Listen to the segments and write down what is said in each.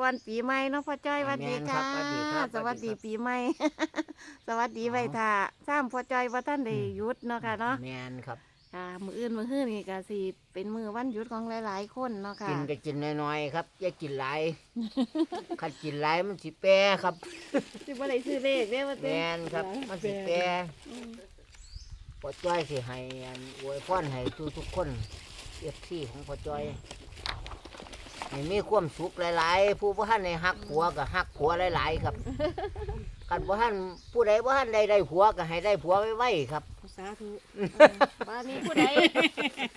ก่อนปีใหม่เนาะพ่อจ้อยสวัสดีแม่นครัค่ะบสวัสดีครับสวัสดีสวัสดีครับ ปีใหม่ สวัสดีไว้ท่าซ้ำพ่อจ้อยว่าท่านได้หยุดเนาะค่ะเนาะแมนครับ ค่ะมืออื่นมือฮื้อนี่ก็สิเป็นมือวันหยุดของหลาย ๆ คนเนาะค่ะ กินก็กินน้อยๆครับอย่ากินหลาย คันกินหลายมันสิแปรครับ สิบ่ได้ซื้อเลขเด้ว่าแมนครับ มันสิแปรพ่อจ้อยสิให้อันอวยพรให้ทุกทุกๆคนเอฟซีของพ่อจ้อย ให้มีความสุขหลาย ๆ ผู้บ่ทันในฮักผัวก็ฮักผัวหลาย ๆ ครับกันบ่ทันผู้ใดบ่ทันได้ได้ผัวก็ให้ได้ผัวไว้ๆครับ สาธุว่ามีผู้ใด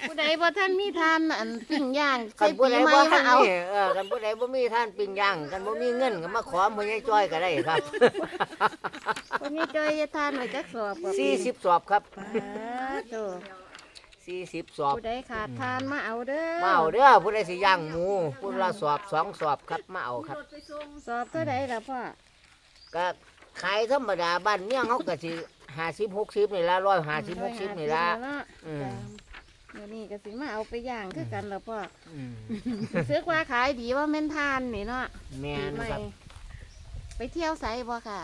ผู้ใดบ่ท่านมีทานอันปิ้งย่างกัใส่นผู้ปีใดใหม่บ่มาทันเอามีเออกันผู้ใดบ่มีท่านปิ้งย่างกันบ่มีเงินก็มาขอพ่อใหญ่จ้อยก็ได้ครับ คนนี้จอยจะทานไว้จักสอบกับ40สอบครับ ป้าโต 40สอบผู้ใดขาดทานมาเอาเด้อมาเอาเด้อผู้ใดสิย่างหมูผู้ละสอบสองสอบครับมาเอาครับสอบเท่าใดล่ะพ่อก็ขายธรรมดาบ้านเมี่ยงเขาก็สิ50 60นี่ละ150 60นี่ละเนาะอืมจ้ะเดี๋ยวนี้ก็สิมาเอาไปย่างคือกันล่ะพ่ออืมซื้อกว่าขายดีว่าแม่นทานนี่เนาะแม่นปีใหม่ครับไปเที่ยวไสบ่ค่ะ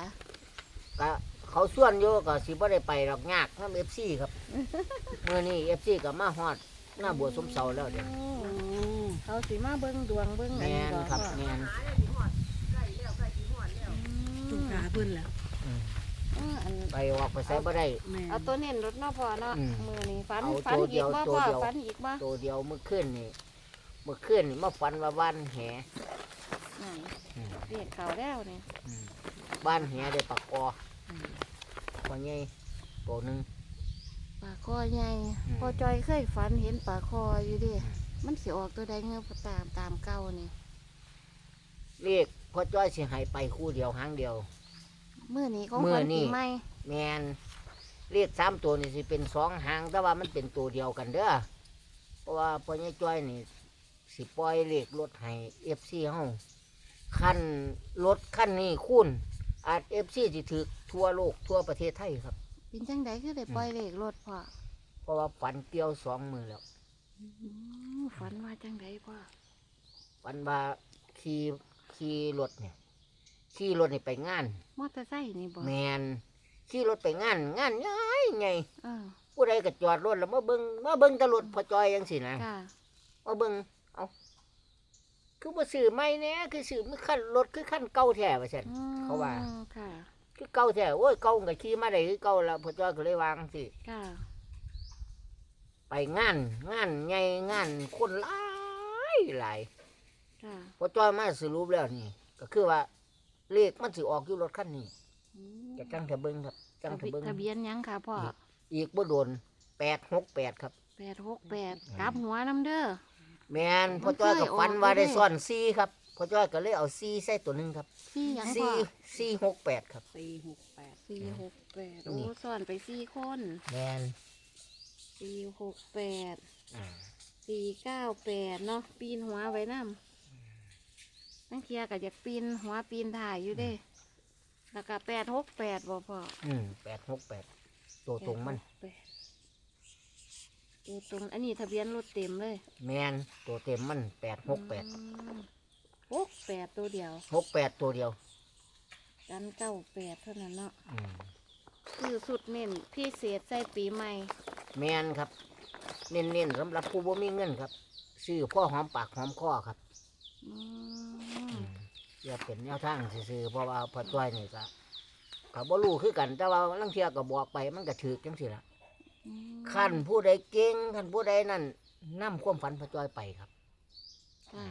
ก็ เขาส่วนอยู่ก็สิบ่ได้ไปดอกยากนำ FC ครับมื้อนี้ FC ก็มาฮอดหน้าบัวสมเสาแล้วเด้อโอ้เขาสิมาเบิ่งดวงเบิ่งอันแม่นี้นบ่ครับพ่อแม่นตุกขาเพิ่นแล้วอืมอืมอันไปออกไปใส่บ่ได้แม่เอาตัวเน้นรถเนาะพ่อเนาะอืมมือนี่ฟันเอาฟันตัวอีเดีกยวบ่ตัวพ่อเดียวฟันอีกบ่ตัวเดียวเมื่อคืนนี่เมื่อคืนนี่มาฝันว่าบ้านแหนั่นอืมเรียกเขาแล้วนี่อืมบ้านแหได้ปากกอ อว่าไงตัวหนึ่ง ปลาคอใหญ่อืมพ่อจอยเคยฝันเห็นปลาคออยู่เดิมันสิออกตัวใดเงือตามตามเก่านี่เรียกพ่อจ้อยสิให้ไปคู่เดียวหางเดียวมื้อนี้ของมื้อขวัญนี้ ปีใหม่แมนเรียกสามตัวนี่สิเป็นสองหางแต่ว่ามันเป็นตัวเดียวกันเด้อเพราะว่าพ่อใหญ่จ้อยนี่สิปล่อยเลขรถให้เอฟซีเฮาขั้นรถขั้นนี้คูณ อาจเอฟซีสิถือทั่วโลกทั่วประเทศไทยครับ เป็นจังไดคือได้ปล่อยเลขรถพ่อเพราะว่าฝันเกี่ยวสองมือแล้วอมฝันว่าจังไดพ่อฝันว่าขี่ขี่รถเนี่ยขี่รถนี่ไปงาน มอเตอร์ไซค์นี่บ่แมนขี่รถไปงาน งานย้ายไงเออผู้ใดก็จอดรถแล้วมาเบิ้งมาเบิ้งแตรถพอจอยยังสินะค่ะมาเบิ้งเอา คือว่าสื่อไม่เนี่ยคือสื่อไม่ขั้นรถคือขั้นเก่าแท้ว่าฉันอืมเขาว่าค่ะ คือเก่าแท้โอ้ยเก่าก็ขี่มาได้คือเก่าแล้วพอจอยก็เลยวางสิค่ะไปงานงานไงงานคนหลายหลายค่ะพอจอยมาสรุปแล้วนี่ ก็คือว่าเลขมันสิออกอยู่รถคันนี้อืมจะจังทะเบิ้งครับ จังทะเบิ้งทะเบียนหยังค่ะพ่ออีกบ่โดนแปดหกแปดครับแปดหกแปดกลับหัวน้ำเด้อ แมนพ่อจ้อยกับฟันมันเคยออกว่าได้อยู่เด้ซ่อนซีครับพ่อจ้อยก็เลยเอาซีใส่ตัวหนึ่งครับสี่หยังซีพ่อซีหกแปดครับ สี่หกแปดสี่หกแปดนี่โอ้ซ่อนไปสี่คนแมนสี่หกแปดอ่าสี่เก้าแปดเนาะปีนหัวไว้น้ำนั่งเทียก็อยากปีนหัวปีนถ่ายอยู่เด้ แล้วก็แปดหกแปดบ่พ่ออืมแปดหกแปดตัวตรงมัน แปด ตัวตรงอันนี้ทะเบียนรถเต็มเลยแมนตัวเต็มมันแปดหกแปดอืมหกแปดตัวเดียว หกแปดตัวเดียวกันเก้าแปดเท่านั้นเนาะอืมคือสุดเน้นพิเศษใส่ปีใหม่ แมนครับ เน้นๆสำหรับผู้บ่มีเงินครับซื้อพ่อหอมปากหอมคอครับอืมอืมอย่าเป็นแนวทางซื้อๆเพราะว่าพ่อจ้อยนี่ก็ก็บ่รู้คือกัน แต่ว่าลังเทียก็บอกไปมันก็ถือจังสิละอืม ขั้นผู้ใดเก่งขั้นผู้ใดนั่นนำความฝันพ่อจ้อยไปครับค่ะ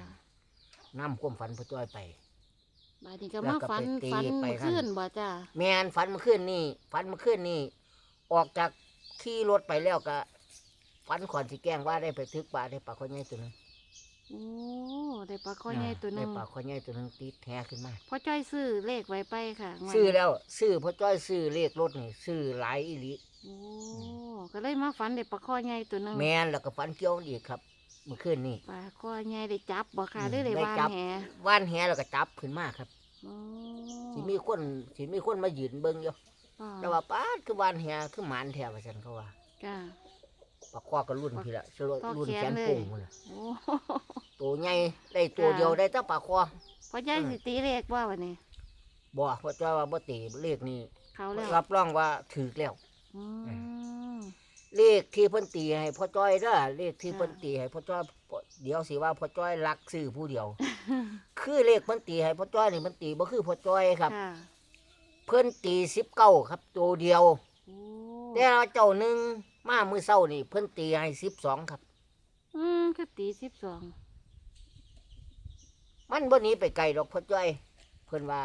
นำความฝันพ่อจ้อยไปบาดนี้ก็แล้วมาก็ฝันไปตีฝันไปเมื่อนั่นคืนบ่จ้าแมนฝันเมื่อคืนนี่ฝันเมื่อคืนนี่ ออกจากขี่รถไปแล้วก็ฝันขอนสิแกล้งว่าได้ไปทึกปลาได้ปลาข้อใหญ่ตัวหนึงโอ้ได้ปลาคอใหญ่ตัวหนึได้งปลาข้อใหญ่ตัวหนึงติดแท้ขึ้นมาพ่อจ้อยซื้อเลขไว้ไปค่ะงวดซื้อนี้แล้ว ซื้อพ่อจ้อยซื้อเลขรถนี่ซื้อหลายอีหลีโอ้ ก็เลยมาฝันได้ปลาคอใหญ่ตัวหนึงแมนแล้วก็ฝันเกี่ยวอีกครับ เมื่อคืนนี่ปลาคอใหญ่ได้จับบ่ค่ะอืมหรือได้ได้วานจับแหว่านแหแล้วก็จับขึ้นมาครับโอ้สิมีคนสิมีคนมายืนเบิ่งอยู่อ๋อแต่ว่าป้าดคือว่านแหคือหมานแถวว่าซั่นเขาว่าจ้า ปลาคอก็รุ่นพี่ละสรุปต่อรุ่นแขแขนนเลย ปุ่งพุ่นล่ะโอ้ ตัวใหญ่ได้ตัวค่ะเดียวได้แต่ปลาคอพ่อใหญ่สิตีเลขว่าวันนี้บ่พอจ้อยว่าบ่ตีเลขนี้เขาแล้วรับรองว่าถูกแล้ว อืมเลขที่เพิ่นตีให้พ่อจ้อยเด้อเลขที่ค่ะเพิ่นตีให้พ่อจ้อยเดี๋ยวสิว่าพ่อจ้อยรักซื้อผู้เดียว คือเลขเพิ่นตีให้พ่อจ้อยนี่มันตีบ่คือพ่อจ้อยครับค่ะเพิ่นตี19ครับตัวเดียว โอ้แต่ว่าเจ้าหนึงมามื้อเช้านี่เพิ่นตีให้12ครับ อืมคือตีสิบสองมันบ่หนีไปไกลดอกพ่อจ้อย เพิ่นว่า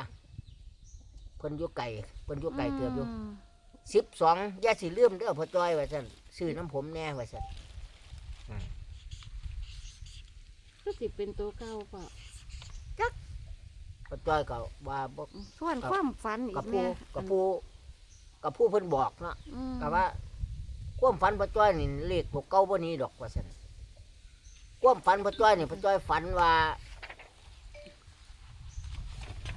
เพิ่นอยู่ไกลเพิ่นอยู่ไกลเกือบอยู่ ม 12อย่าสิลืมเด้อพ่อจ้อยว่าซั่นซื้อน้ำผมแน่ว่าซั่นคือสิเป็นตัวเก่าเปล่าพ่อจ้อยก็ว่าบ่ส่วนความฝันอีกับกผู้แม่กับผู้กับผู้เพิ่นบอกเนาะอืม ก็ว่า ความฝันพ่อจ้อยนี่เลขตัวเก่าบ่หนี้ดอกว่าซั่นความฝันพ่อจ้อยนี่พ่อจ้อยฝันว่า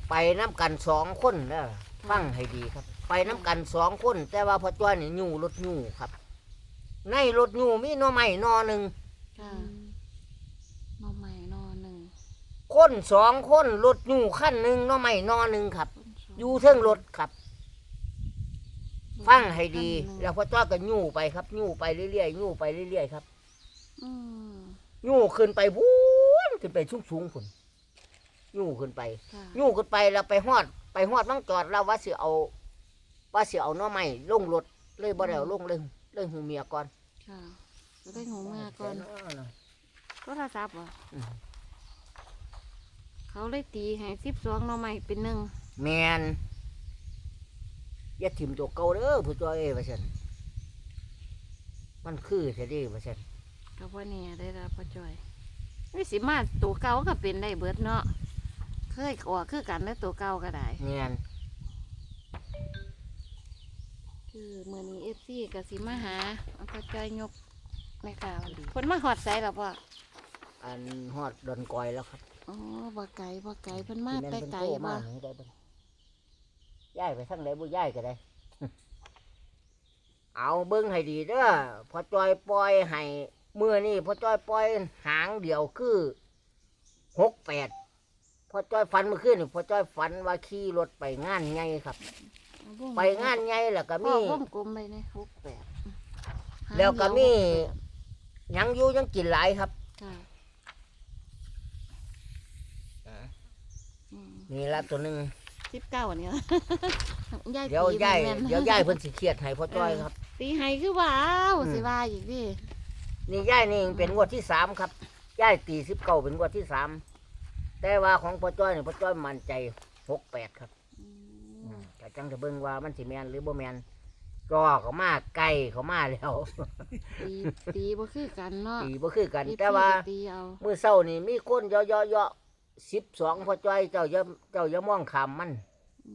ไปน้ำกันสองคนเด้อ ฟังให้ดีครับ ไปน้ำกันสองคน แต่ว่าพ่อจ้อยนี่ยู่รถยู่ครับ ในรถยู่มีหน่อไม้หนอหนึ่งค่ะนอใหม่นอหนึ่งคนสองคนรถยู่ขั้นหนึ่งหน่อไม้หนอหนึ่งครับคนสงอยู่เทิงรถครับ ฟังให้ดีคันหนึ่งแล้วพ่อจ้อยก็ยู่ไปครับยู่ไปเรื่อยๆยู่ไปเรื่อยๆครับอืมยู่ขึ้นไปพูนขึ้นไปสูงสูงๆพุ่นยู่ขึ้นไปค่ะยู่ขึ้นไปแล้วไปฮอด ไปฮอดมังจอดแล้วว่าสิเอาว่าสิเอาหน่อไม้ลงรถเลยบ่ได้เอาลงเลยเลยหูเมียก่อนค่ะจะได้หูมาก่อนนะก็โทรศัพท์เหรออืมเขาเลยตีให้สิบสองนอใหม่เป็นหนึ่งแมนอย่าถิ่มตัวเก่าเด้อผู้จ้อยเอ้ยว่าซั่นมันคือแท้เดิว่าซั่นก็ว่าเนี่ยได้รับพ่อจอยนี่สิมาตัวเก่าก็เป็นได้เบิดเนาะ เคยออกคือกันแล้วตัวเก่าก็ได้แมนคือเมื่อนี้เอฟซีกับสิมาหาเอาพ่อจอยยกในข่าวคนมาหอดใส่หรอพ่ออันฮอดดอนกอยแล้วครับอ๋อบ่ไก่บ่ไก่เพิ่นมาที่แต่แม่นเพิ่นไก่โทรบ่มาให้ได้เบิ่งย้ายไปทางไหนบ่ย้ายก็ได้ เอาเบิ่งให้ดีเด้อพอจอยปล่อยให้มื้อนี้พอจอยปล่อยหางเดียวคือ68 พอจอยฝันเมื่อคืนนี่พอจอยฝันว่าขี่รถไปงานใหญ่ครับเอาวงไปงานใหญ่แล้วก็พ่อมี วงกลมไปในหกแปดหางแล้วก็มีเดียวหกหยังอยู่ยังกินหลายครับแปดค่ะอืมนี่ละตัวหนึงสิบเก้าเนี่ยยายเดี๋ยวปีย้ายแม่นๆเดี๋ยวย้ายเพิ่นสิเครียดให้พอจอยครับ ตีให้คือว่าเอาอืม สิว่าอีกดินี่ย่ายนี่เป็นงวดที่สามครับย่ายตีสิบเก้าเป็นงวดที่สาม แต่ว่าของพ่อจ้อยนี่พ่อจ้อยมั่นใจหกแปดครับอืมแต่จังจะเบิ่งว่ามันสิแมนหรือบ่แมนจอเขามาไกลเขามาแล้วตีตีบ่คือกันเนาะตีบ่คือกันตีแต่ว่าก็ตีเอามื้อเช้านี่มีคนเยอะๆเยอะสิบสองพ่อจ้อยเจ้าอย่าเจ้าอย่ามองขามมันอื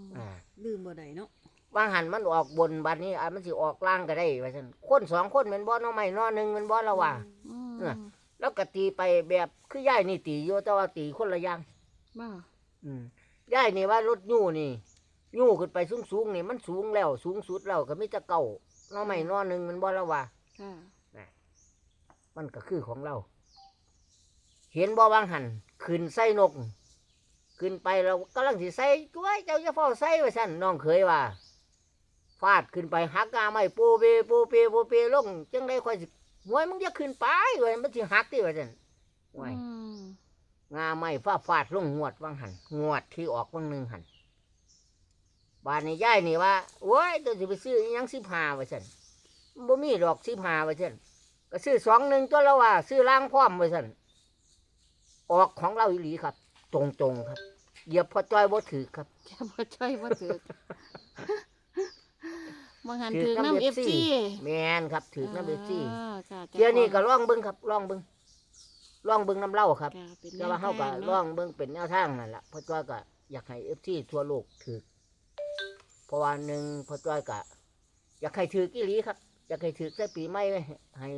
มอ่าลืมบ่ได้เนาะวางหันมันออกบนบัดนี้อาจมันสิออกล่างก็ได้ว่าซั่นคนสองคนแม่นบ่เน้อไม่น้อหนึงแม่นบ่ละว่าอืมน่ะ แล้วก็ตีไปแบบคือย่ายนี่ตีอยู่แต่ว่าตีคนละอย่าง บ่อืมยายนี่ว่ารถยู่นี่ยู่ขึ้นไปสูงสูงๆนี่มันสูงแล้ว สูงสุดแล้วก็มีแต่เก่าเนอไม่นอหนึ่งมันบ่ละว่า ค่ะ มันก็คือของเรา เห็นบ่วางหันขึ้นใส่นก ขึ้นไปเรากำลังสิใส่จ้วยเจ้าจะเฝ้าใส่ไว้สั่นน้องเคยว่าฟาดขึ้นไปหักกาไม่ปูเปปูเปปูเปลงจังได้ค่อยสิ หวยมึงอย่าขึ้นไปเว้ยมันสิหักติว่าสั่นหวยอืมงาไม่ฟ้าฟาดลงงวดว่างหันงวดที่ออกว่างหนึ่งหันบานนี้ย่ายนี่ว่าโอ้ยตัวจะไปซื้ออิหยังสิบหาไว้สันบ่มีดอกสิบหาไว้สันก็ซื้อสองหนึ่งตัวละว่า ซื้อล่างพร้อมไว้สันออกของเราอีหลีครับ ตรงๆครับเหยียบพอจ้อยบ่ถือครับแค่บ่ช่วยบ่ถือ บางหันถืถือน้ำน้ำเอฟ FC ซีแมนครับถือน้ำเบซี่ค่ะเดี๋ยวนี้ก็ล่องเบิ้งครับล่องเบิ้งล่องเบิ้งน้ำเหล้าครับค่ะเป็นแต่ว่าเฮาก็แนวทงล่อเนาะงเบิ่งเป็นแนวทางนั่นแหละพ่อจ้อยก็อยากให้เอฟซีทั่วโลกถือเพราะว่าหนึ่งพ่อจ้อยก็อยากให้ถือกี่ลีครับ อยากให้ถือใส่ปีใหม่ไว้ให้